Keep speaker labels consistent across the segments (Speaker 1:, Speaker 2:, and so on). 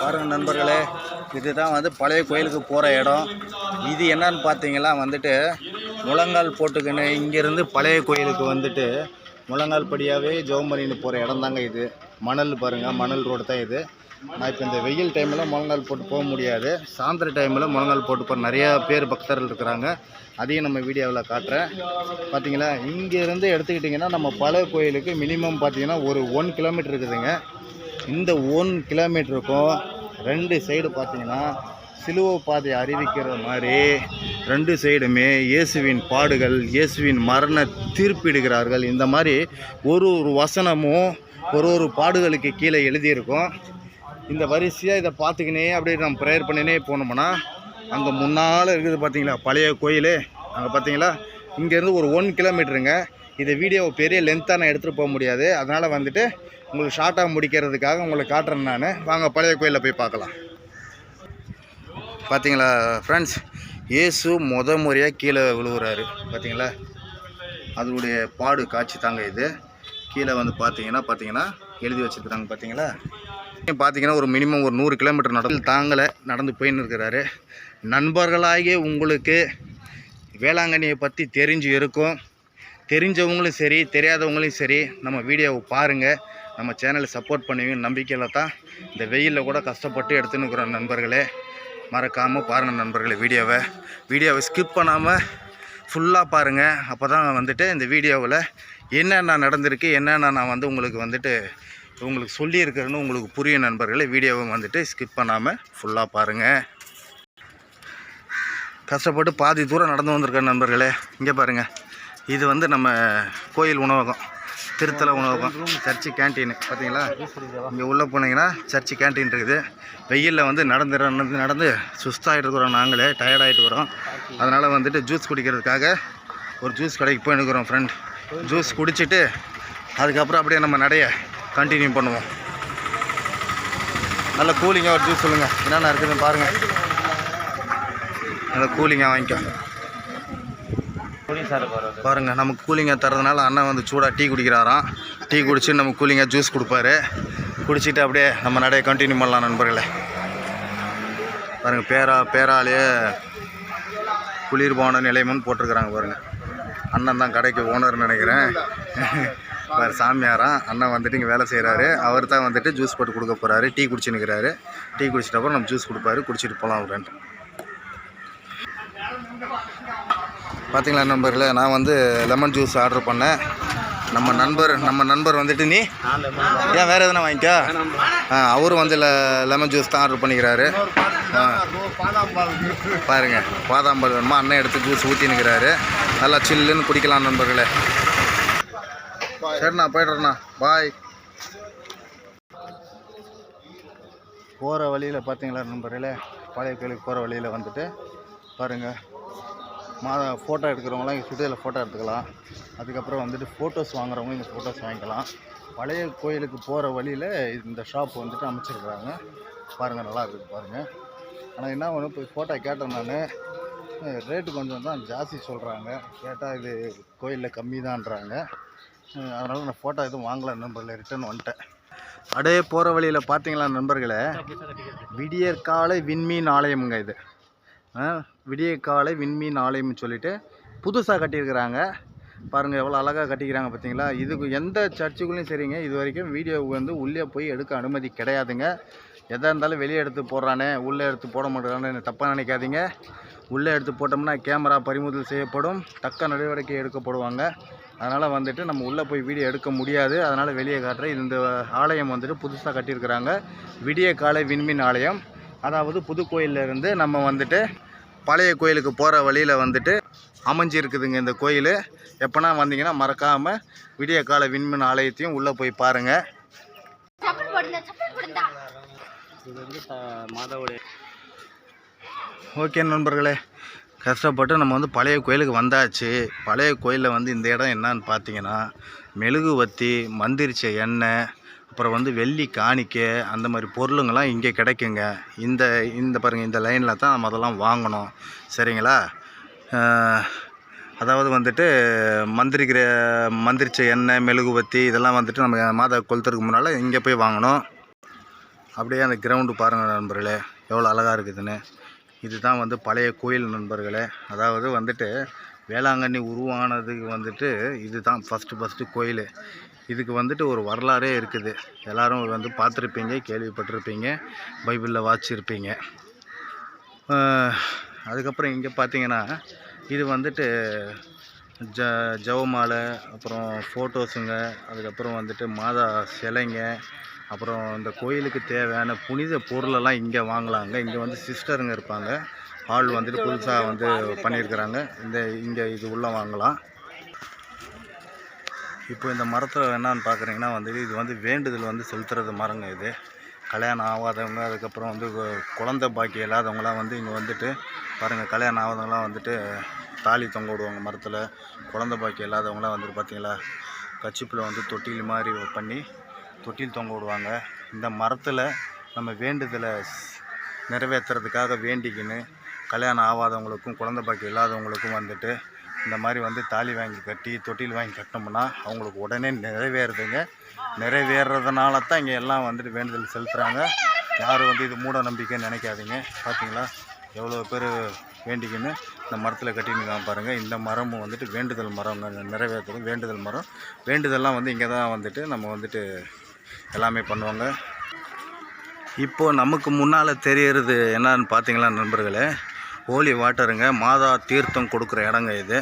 Speaker 1: பாருங்க நண்பர்களே இதுதான் வந்து பழைய கோயிலுக்கு போகிற இடம். இது என்னன்னு பார்த்தீங்கன்னா வந்துட்டு முழங்கால் போட்டுக்கின்னு இங்கேருந்து பழைய கோயிலுக்கு வந்துட்டு முழங்கால் படியாகவே ஜோமரின்னு போகிற இடம் தாங்க இது. மணல் பாருங்கள் மணல் ரோடு தான் இது. நான் இப்போ இந்த வெயில் டைமில் முழங்கால் போட்டு போக முடியாது. சாயந்தர டைமில் முழங்கால் போட்டு போகிற நிறையா பேர் பக்தர்கள் இருக்கிறாங்க. அதையும் நம்ம வீடியோவில் காட்டுறேன். பார்த்தீங்களா இங்கேருந்து எடுத்துக்கிட்டிங்கன்னா நம்ம பழைய கோயிலுக்கு மினிமம் பார்த்தீங்கன்னா ஒரு ஒன் கிலோமீட்டர் இருக்குதுங்க. இந்த ஒன் கிலோமீட்டருக்கும் ரெண்டு சைடு பார்த்தீங்கன்னா சிலுவை பாதை அறிவிக்கிற மாதிரி ரெண்டு சைடுமே இயேசுவின் பாடுகள் இயேசுவின் மரண தீர்ப்பிடுகிறார்கள். இந்த மாதிரி ஒரு ஒரு வசனமும் ஒரு ஒரு பாடுகளுக்கு கீழே எழுதியிருக்கும். இந்த வரிசையாக இதை பார்த்துக்கினே அப்படியே நம்ம ப்ரேயர் பண்ணினே போனோம்னா அங்கே முன்னால் இருக்குது பார்த்தீங்களா பழைய கோயில். அங்கே பார்த்தீங்களா இங்கேருந்து ஒரு ஒன் கிலோமீட்டருங்க இதை வீடியோ பெரிய லென்த்தாக நான் எடுத்துகிட்டு போக முடியாது. அதனால் வந்துட்டு உங்களுக்கு ஷார்ட்டாக முடிக்கிறதுக்காக உங்களுக்கு காட்டுறேன் நான். வாங்க பழைய கோயிலில் போய் பார்க்கலாம். பார்த்தீங்களா ஃப்ரெண்ட்ஸ் இயேசு முத முறையாக கீழே விழுவுறாரு. பார்த்தீங்களா அதனுடைய பாடு காட்சி தாங்க இது. கீழே வந்து பார்த்தீங்கன்னா பார்த்தீங்கன்னா எழுதி வச்சுருக்குறாங்க பார்த்தீங்களா பார்த்தீங்கன்னா ஒரு மினிமம் ஒரு நூறு கிலோமீட்டர் நடந்து தாங்களை நடந்து போயின்னு இருக்கிறாரு. நண்பர்களாகிய உங்களுக்கு வேளாங்கண்ணியை பற்றி தெரிஞ்சு இருக்கும். தெரிஞ்சவங்களும் சரி தெரியாதவங்களும் சரி நம்ம வீடியோவை பாருங்கள் நம்ம சேனலை சப்போர்ட் பண்ணுவீங்க நம்பிக்கையில் தான் இந்த வெயிலில் கூட கஷ்டப்பட்டு எடுத்துன்னு இருக்கிறோம் நண்பர்களே. மறக்காமல் பாருங்கள் நண்பர்களே வீடியோவை வீடியோவை ஸ்கிப் பண்ணாமல் ஃபுல்லாக பாருங்கள் அப்போ தான் வந்துட்டு இந்த வீடியோவில் என்னென்ன நடந்திருக்கு என்னென்ன நான் வந்து உங்களுக்கு வந்துட்டு உங்களுக்கு சொல்லியிருக்கிறேன்னு உங்களுக்கு புரியும் நண்பர்களே வீடியோவை வந்துட்டு ஸ்கிப் பண்ணாமல் ஃபுல்லாக பாருங்கள் கஷ்டப்பட்டு பாதி தூரம் நடந்து வந்திருக்கேன் நண்பர்களே. இங்கே பாருங்கள் இது வந்து நம்ம கோயில் உணவகம் திருத்தல உணவகம் சர்ச்சு கேன்டீன் பார்த்தீங்களா இங்கே உள்ளே போனீங்கன்னா சர்ச்சு கேன்டீன் இருக்குது. வெயிலில் வந்து நடந்து நடந்து நடந்து சுஸ்தாகிட்டு இருக்கிறோம் நாங்களே டயர்டாகிட்டு இருக்கிறோம். அதனால் வந்துட்டு ஜூஸ் குடிக்கிறதுக்காக ஒரு ஜூஸ் கடைக்கு போயிருக்கிறோம் ஃப்ரெண்ட் ஜூஸ் குடிச்சிட்டு அதுக்கப்புறம் அப்படியே நம்ம நடைய கண்டினியூ பண்ணுவோம். நல்ல கூலிங்காக ஒரு ஜூஸ் சொல்லுங்கள் என்னென்ன இருக்குதுன்னு பாருங்கள் நல்ல கூலிங்காக வாங்கிக்கோ. பாருங்க நமக்கு கூலிங்காக தரதுனால அண்ணன் வந்து சூடாக டீ குடிக்கிறாராம். டீ குடிச்சு நமக்கு கூலிங்காக ஜூஸ் கொடுப்பாரு. குடிச்சிட்டு அப்படியே நம்ம நடைய கண்டினியூ பண்ணலாம் நண்பர்களே. பாருங்கள் பேரா பேராலேயே குளிர்பான நிலையம்னு போட்டிருக்கிறாங்க பாருங்கள் அண்ணன் தான் கடைக்கு ஓனர்னு நினைக்கிறேன். வேறு சாமியாராம் அண்ணன் வந்துட்டு இங்கே வேலை செய்கிறாரு அவர் தான் வந்துட்டு ஜூஸ் போட்டு கொடுக்க போகிறாரு டீ குடிச்சுன்னுக்கிறாரு டீ குடிச்சிட்ட அப்புறம் நம்ம ஜூஸ் கொடுப்பாரு. குடிச்சிட்டு போகலாம் அப்படின்ட்டு. பார்த்தீங்களா நண்பர்களே நான் வந்து லெமன் ஜூஸ் ஆர்டர் பண்ணேன். நம்ம நண்பர் நம்ம நண்பர் வந்துட்டு நீ? ஏன் வேறு எதுனா வாங்கிக்கா ஆ அவரும் வந்து லெமன் ஜூஸ் தான் ஆர்டர் பண்ணிக்கிறாரு. ஆ பாருங்க பாதாம்பால் வேணுமா அண்ணன் எடுத்து ஜூஸ் ஊற்றினுக்கிறாரு நல்லா சில்லுன்னு குடிக்கலாம் நண்பர்களே. சரிண்ணா போய்டுறேண்ணா பாய் போகிற வழியில் பார்த்தீங்களா நண்பர்களே? பழைய கோயிலுக்கு போகிற வழியில் வந்துட்டு பாருங்கள் மாத ஃபோட்டோ எடுக்கிறவங்களாம் இங்கே சுற்றியில் ஃபோட்டோ எடுத்துக்கலாம். அதுக்கப்புறம் வந்துட்டு ஃபோட்டோஸ் வாங்குறவங்க இங்கே ஃபோட்டோஸ் வாங்கிக்கலாம். பழைய கோயிலுக்கு போகிற வழியில் இந்த ஷாப் வந்துட்டு அமைச்சிருக்கிறாங்க. பாருங்கள் நல்லா இருக்குது பாருங்கள் ஆனால் என்ன ஒன்று போய் ஃபோட்டோ கேட்டேன் நான். ரேட்டு கொஞ்சம் தான் ஜாஸ்தி சொல்கிறாங்க கேட்டால் இது கோயிலில் கம்மி தான்றாங்க அதனால் நான் ஃபோட்டோ எதுவும் வாங்கலை நண்பர்களே. ரிட்டர்ன் வந்துட்டேன். அப்படியே போகிற வழியில் பார்த்தீங்களா நண்பர்களே? விடியற்காலை விண்மீன் ஆலயமுங்க இது. விடியற்காலை விண்மீன் ஆலயம்னு சொல்லிட்டு புதுசாக கட்டியிருக்கிறாங்க. பாருங்கள் எவ்வளோ அழகாக கட்டிக்கிறாங்க பார்த்தீங்களா இதுக்கு எந்த சர்ச்சுக்குள்ளேயும் சரிங்க. இது வரைக்கும் வீடியோ வந்து உள்ளே போய் எடுக்க அனுமதி கிடையாதுங்க. எதாக இருந்தாலும் வெளியே எடுத்து போடுறானே உள்ளே எடுத்து போட மாட்டேறானே தப்பாக நினைக்காதீங்க. உள்ளே எடுத்து போட்டோம்னா கேமரா பறிமுதல் செய்யப்படும். தக்க நடவடிக்கை எடுக்கப்படுவாங்க. அதனால் வந்துட்டு நம்ம உள்ளே போய் வீடியோ எடுக்க முடியாது. அதனால் வெளியே காட்டுறேன். இந்த ஆலயம் வந்துட்டு புதுசாக கட்டியிருக்கிறாங்க. விடிய காலை விண்மீன் ஆலயம். அதாவது புதுக்கோயில்ல இருந்து நம்ம வந்துட்டு பழைய கோயிலுக்கு போகிற வழியில் வந்துட்டு அமைஞ்சிருக்குதுங்க இந்த கோயில். எப்போனா வந்தீங்கன்னா மறக்காமல் விடிய கால விண்மீன் ஆலயத்தையும் உள்ளே போய் பாருங்கள்
Speaker 2: இது வந்து மாதாவுடைய
Speaker 1: ஓகே நண்பர்களே கஷ்டப்பட்டு நம்ம வந்து பழைய கோயிலுக்கு வந்தாச்சு. பழைய கோயிலில் வந்து இந்த இடம் என்னன்னு பார்த்தீங்கன்னா மெழுகுவத்தி மந்திரிச்ச எண்ணெய் அப்புறம் வந்து வெள்ளி காணிக்கை அந்த மாதிரி பொருளுங்கள்லாம் இங்கே கிடைக்குங்க. இந்த இந்த பாருங்கள் இந்த லைனில் தான் நம்ம அதெல்லாம் வாங்கணும். சரிங்களா? அதாவது வந்துட்டு மந்திரிக்கிற மந்திரிச்ச எண்ணெய் மெழுகுவத்தி இதெல்லாம் வந்துட்டு நம்ம மாதா கொளுத்துறதுக்கு முன்னால் இங்கே போய் வாங்கணும். அப்படியே அந்த கிரவுண்டு பாருங்கள் நண்பர்களே எவ்வளோ அழகாக இருக்குதுன்னு. இதுதான் வந்து பழைய கோயில் நண்பர்களே. அதாவது வந்துட்டு வேளாங்கண்ணி உருவானதுக்கு வந்துட்டு இதுதான் ஃபஸ்ட்டு ஃபஸ்ட்டு கோயில். இதுக்கு வந்துட்டு ஒரு வரலாறே இருக்குது. எல்லோரும் வந்து பார்த்துருப்பீங்க கேள்விப்பட்டிருப்பீங்க பைபிளில் வாச்சிருப்பீங்க அதுக்கப்புறம் இங்கே பார்த்தீங்கன்னா இது வந்துட்டு ஜ ஜவமாலை அப்புறம் ஃபோட்டோஸுங்க அதுக்கப்புறம் வந்துட்டு மாதா சிலைங்க அப்புறம் இந்த கோயிலுக்கு தேவையான புனித பொருளெல்லாம் இங்கே வாங்கலாங்க. இங்கே வந்து சிஸ்டருங்க இருப்பாங்க. ஹால் வந்துட்டு புதுசாக வந்து பண்ணியிருக்கிறாங்க. இந்த இங்கே இது உள்ளே வாங்கலாம். இப்போ இந்த மரத்தில் என்னன்னு பார்க்குறீங்கன்னா வந்து இது வந்து வேண்டுதல் வந்து செலுத்துறது மரங்க இது. கல்யாணம் ஆகாதவங்க அதுக்கப்புறம் வந்து குழந்த பாக்கி பாக்கியம் இல்லாதவங்களாம் வந்து இங்கே வந்துட்டு பாருங்கள் கல்யாணம் ஆகாதவங்களாம் வந்துட்டு தாலி தொங்க விடுவாங்க மரத்தில். குழந்த பாக்கியம் இல்லாதவங்களாம் வந்துட்டு பார்த்தீங்களா கச்சிப்பில் வந்து தொட்டில் மாதிரி பண்ணி தொட்டில் தொங்க விடுவாங்க. இந்த மரத்தில் நம்ம வேண்டுதலை நிறைவேற்றுறதுக்காக வேண்டிக்கின்னு கல்யாணம் ஆகாதவங்களுக்கும் குழந்த பாக்கி இல்லாதவங்களுக்கும் வந்துட்டு இந்த மாதிரி வந்து தாலி வாங்கி கட்டி தொட்டில் வாங்கி கட்டினோம்னா அவங்களுக்கு உடனே நிறைவேறுதுங்க. நிறைவேறதுனால தான் இங்கே எல்லாம் வந்துட்டு வேண்டுதல் செலுத்துகிறாங்க யாரும் வந்து இது மூட நம்பிக்கைன்னு நினைக்காதீங்க. பார்த்தீங்களா எவ்வளோ பேர் வேண்டிக்கின்னு இந்த மரத்தில் கட்டின்னு பாருங்கள் இந்த மரமும் வந்துட்டு வேண்டுதல் மரம் நிறைவேற்றுறது வேண்டுதல் மரம். வேண்டுதல்லாம் வந்து இங்கே தான் வந்துட்டு நம்ம வந்துட்டு எல்லாமே பண்ணுவாங்க. இப்போது நமக்கு முன்னால் தெரியறது என்னன்னு பார்த்தீங்களா நண்பர்களே? ஹோலி வாட்டருங்க மாதா தீர்த்தம் கொடுக்குற இடங்க இது.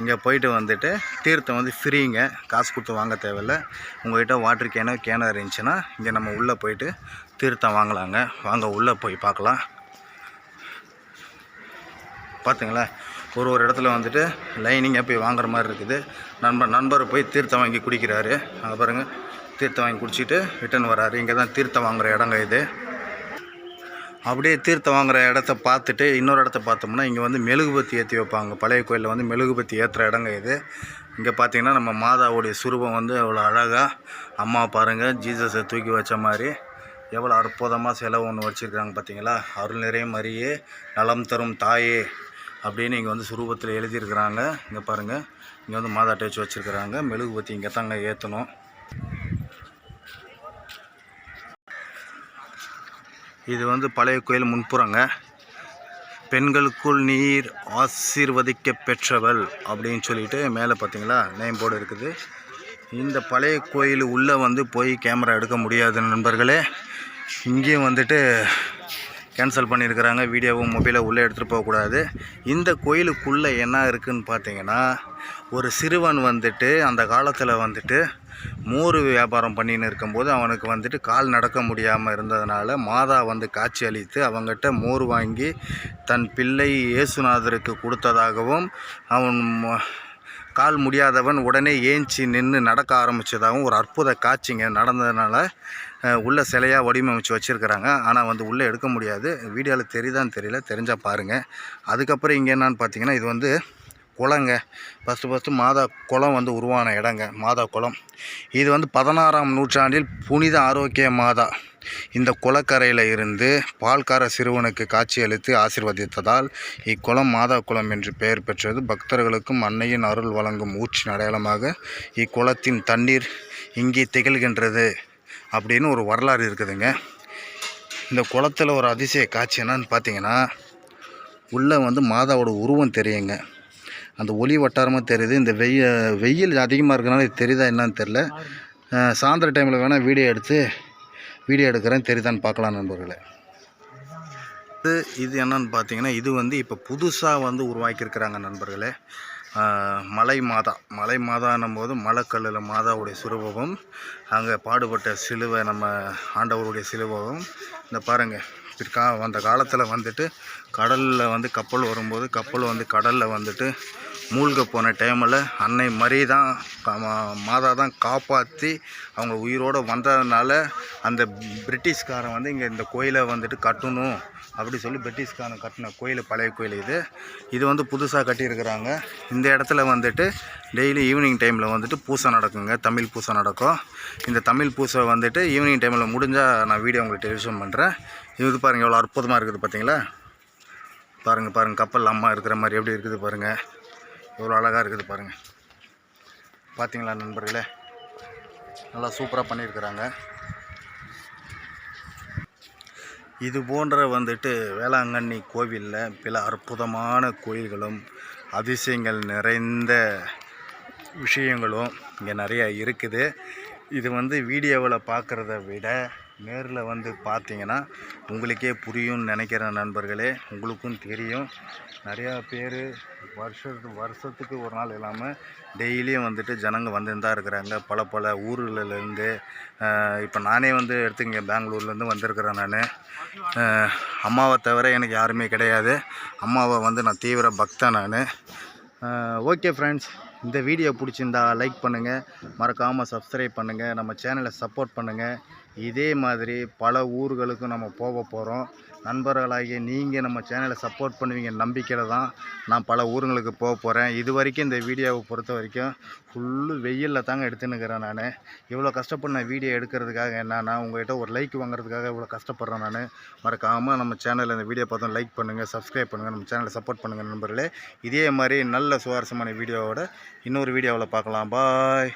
Speaker 1: இங்கே போயிட்டு வந்துட்டு தீர்த்தம் வந்து ஃப்ரீங்க காசு கொடுத்து வாங்க தேவையில்ல. உங்கள்கிட்ட வாட்டர் கேனோ கேனோ இருந்துச்சுன்னா இங்கே நம்ம உள்ளே போயிட்டு தீர்த்தம் வாங்கலாங்க. வாங்க உள்ளே போய் பார்க்கலாம். பார்த்தீங்களா ஒரு ஒரு இடத்துல வந்துட்டு லைனிங்காக போய் வாங்குற மாதிரி இருக்குது. நண்பர் நண்பர் போய் தீர்த்தம் வாங்கி குடிக்கிறாரு. அங்கே பாருங்கள் தீர்த்தம் வாங்கி குடிச்சிட்டு ரிட்டன் வராரு. இங்கே தான் தீர்த்தம் வாங்குற இடங்க இது. அப்படியே தீர்த்தம் வாங்குகிற இடத்த பார்த்துட்டு இன்னொரு இடத்த பார்த்தோம்னா இங்கே வந்து மெழுகுபத்தி ஏற்றி வைப்பாங்க. பழைய கோயிலில் வந்து மெழுகுபத்தி ஏற்றுற இடங்க இது. இங்கே பார்த்தீங்கன்னா நம்ம மாதாவுடைய சுரூபம் வந்து அவ்வளோ அழகாக அம்மா பாருங்கள் ஜீசஸை தூக்கி வச்ச மாதிரி. எவ்வளோ அற்புதமாக செலவு ஒன்று வச்சுருக்காங்க பார்த்தீங்களா அருள் நிறைய மாதிரியே நலம் தரும் தாயே அப்படின்னு இங்கே வந்து சுரூபத்தில் எழுதியிருக்கிறாங்க. இங்கே பாருங்கள் இங்கே வந்து மாதா டேச்சு வச்சுருக்கிறாங்க. மெழுகுபத்தி இங்கே தாங்க ஏற்றணும் இது வந்து பழைய கோயில் முன்புறங்க. பெண்களுக்குள் நீர் ஆசீர்வதிக்க பெற்றவள் அப்படின்னு சொல்லிட்டு மேலே பார்த்தீங்களா நேம் போர்டு இருக்குது. இந்த பழைய கோயில் உள்ளே வந்து போய் கேமரா எடுக்க முடியாது நண்பர்களே. இங்கேயும் வந்துட்டு கேன்சல் பண்ணியிருக்கிறாங்க. வீடியோவும் மொபைலை உள்ளே எடுத்துகிட்டு போகக்கூடாது இந்த கோயிலுக்குள்ளே என்ன இருக்குதுன்னு பார்த்தீங்கன்னா ஒரு சிறுவன் வந்துட்டு அந்த காலத்தில் வந்துட்டு மோர் வியாபாரம் பண்ணின்னு இருக்கும்போது அவனுக்கு வந்துட்டு கால் நடக்க முடியாமல் இருந்ததுனால மாதா வந்து காட்சி அளித்து அவங்ககிட்ட மோர் வாங்கி தன் பிள்ளை இயேசுநாதருக்கு கொடுத்ததாகவும் அவன் ம- கால் முடியாதவன் உடனே ஏஞ்சி நின்று நடக்க ஆரம்பித்ததாகவும் ஒரு அற்புத காட்சிங்க நடந்ததுனால உள்ள சிலையாக வடிவமைச்சு வச்சுருக்கிறாங்க. ஆனால் வந்து உள்ளே எடுக்க முடியாது. வீடியோவில் தெரியுதான்னு தெரியல. தெரிஞ்சால் பாருங்கள் அதுக்கப்புறம் இங்கே என்னன்னு பார்த்தீங்கன்னா இது வந்து குளங்க. ஃபஸ்ட்டு ஃபஸ்ட்டு மாதா குளம் வந்து உருவான இடங்க மாதா குளம். இது வந்து பதினாறாம் நூற்றாண்டில் புனித ஆரோக்கிய மாதா. இந்த குளக்கரையில் இருந்து பால்கார சிறுவனுக்கு காட்சியளித்து ஆசிர்வதித்ததால் இக்குளம் மாதா குளம் என்று பெயர் பெற்றது. பக்தர்களுக்கும் அன்னையின் அருள் வழங்கும் ஊற்றின் அடையாளமாக இக்குளத்தின் தண்ணீர் இங்கே திகழ்கின்றது அப்படின்னு ஒரு வரலாறு இருக்குதுங்க. இந்த குளத்தில் ஒரு அதிசய காட்சி என்னன்னு பார்த்தீங்கன்னா உள்ளே வந்து மாதாவோட உருவம் தெரியுங்க. அந்த ஒளி வட்டாரமாக தெரியுது. இந்த வெய்ய வெயில் அதிகமாக இருக்கிறனால இது தெரியுதா என்னன்னு தெரில சாயந்தர டைமில் வேணால் வீடியோ எடுத்து வீடியோ எடுக்கிறேன். தெரியுதான்னு பார்க்கலாம் நண்பர்களே. இது இது என்னன்னு பார்த்தீங்கன்னா இது வந்து இப்போ புதுசாக வந்து உருவாக்கியிருக்கிறாங்க நண்பர்களே. மலை மாதா. மலை மாதான்னும் போது மலைக்கல்லில் மாதாவுடைய சுரூபமும் அங்கே பாடுபட்ட சிலுவை நம்ம ஆண்டவருடைய சிலுவவும். இந்த பாருங்கள் பிற்கா அந்த காலத்தில் வந்துட்டு கடலில் வந்து கப்பல் வரும்போது கப்பல் வந்து கடலில் வந்துட்டு மூழ்க போன டைமில் அன்னை மாதிரி தான் மா- மாதா தான் காப்பாற்றி அவங்க உயிரோடு வந்ததுனால அந்த பிரிட்டிஷ்காரன் வந்து இங்கே இந்த கோயிலை வந்துட்டு கட்டணும் அப்படி சொல்லி பிரிட்டிஷ்காரன் கட்டின கோயில் பழைய கோயில் இது. இது வந்து புதுசாக கட்டியிருக்கிறாங்க. இந்த இடத்துல வந்துட்டு டெய்லி ஈவினிங் டைமில் வந்துட்டு பூசை நடக்குங்க. தமிழ் பூசை நடக்கும். இந்த தமிழ் பூசை வந்துட்டு ஈவினிங் டைமில் முடிஞ்சால் நான் வீடியோ உங்களுக்கு டெலிவிஷன் பண்ணுறேன் இது பாருங்கள் எவ்வளோ அற்புதமாக இருக்குது பார்த்தீங்களா பாருங்கள் பாருங்கள் கப்பல் அம்மா இருக்கிற மாதிரி எப்படி இருக்குது பாருங்கள் எவ்வளோ அழகாக இருக்குது பாருங்கள் பார்த்தீங்களா நண்பர்களே? நல்லா சூப்பராக பண்ணியிருக்கிறாங்க. இது போன்ற வந்துட்டு வேளாங்கண்ணி கோவிலில் பல அற்புதமான கோயில்களும் அதிசயங்கள் நிறைந்த விஷயங்களும் இங்கே நிறையா இருக்குது. இது வந்து வீடியோவில் பார்க்குறத விட நேரில் வந்து பார்த்தீங்கன்னா உங்களுக்கே புரியும்னு நினைக்கிற நண்பர்களே உங்களுக்கும் தெரியும். நிறையா பேர் வருஷத்து வருஷத்துக்கு ஒரு நாள் இல்லாமல் டெய்லியும் வந்துட்டு ஜனங்க வந்துன்னு தான் இருக்கிறாங்க. பல பல ஊர்களிலேருந்து இப்போ நானே வந்து எடுத்துங்க பெங்களூர்லேருந்து வந்திருக்கிறேன் நான். அம்மாவை தவிர எனக்கு யாருமே கிடையாது. அம்மாவை வந்து நான் தீவிர பக்தன் நான். ஓகே ஃப்ரெண்ட்ஸ் இந்த வீடியோ பிடிச்சிருந்தா லைக் பண்ணுங்கள் மறக்காமல் சப்ஸ்கிரைப் பண்ணுங்கள் நம்ம சேனலை சப்போர்ட் பண்ணுங்கள் இதே மாதிரி பல ஊர்களுக்கும் நம்ம போக போகிறோம் நண்பர்களாகிய நீங்கள் நம்ம சேனலை சப்போர்ட் பண்ணுவீங்க நம்பிக்கையில் தான் நான் பல ஊருங்களுக்கு போக போகிறேன் இது வரைக்கும் இந்த வீடியோவை பொறுத்த வரைக்கும் ஃபுல்லு வெயிலில் தாங்க எடுத்துன்னுக்கிறேன் நான். இவ்வளோ கஷ்டப்பட்டு நான் வீடியோ எடுக்கிறதுக்காக என்னென்னா உங்கள்கிட்ட ஒரு லைக் வாங்குறதுக்காக இவ்வளோ கஷ்டப்படுறேன் நான். மறக்காமல் நம்ம சேனலில் இந்த வீடியோ பார்த்தோம் லைக் பண்ணுங்கள் சப்ஸ்கிரைப் பண்ணுங்கள் நம்ம சேனலை சப்போர்ட் பண்ணுங்கள் நண்பர்களே. இதே மாதிரி நல்ல சுவாரஸ்யமான வீடியோவோட இன்னொரு வீடியோவில் பார்க்கலாம். பாய்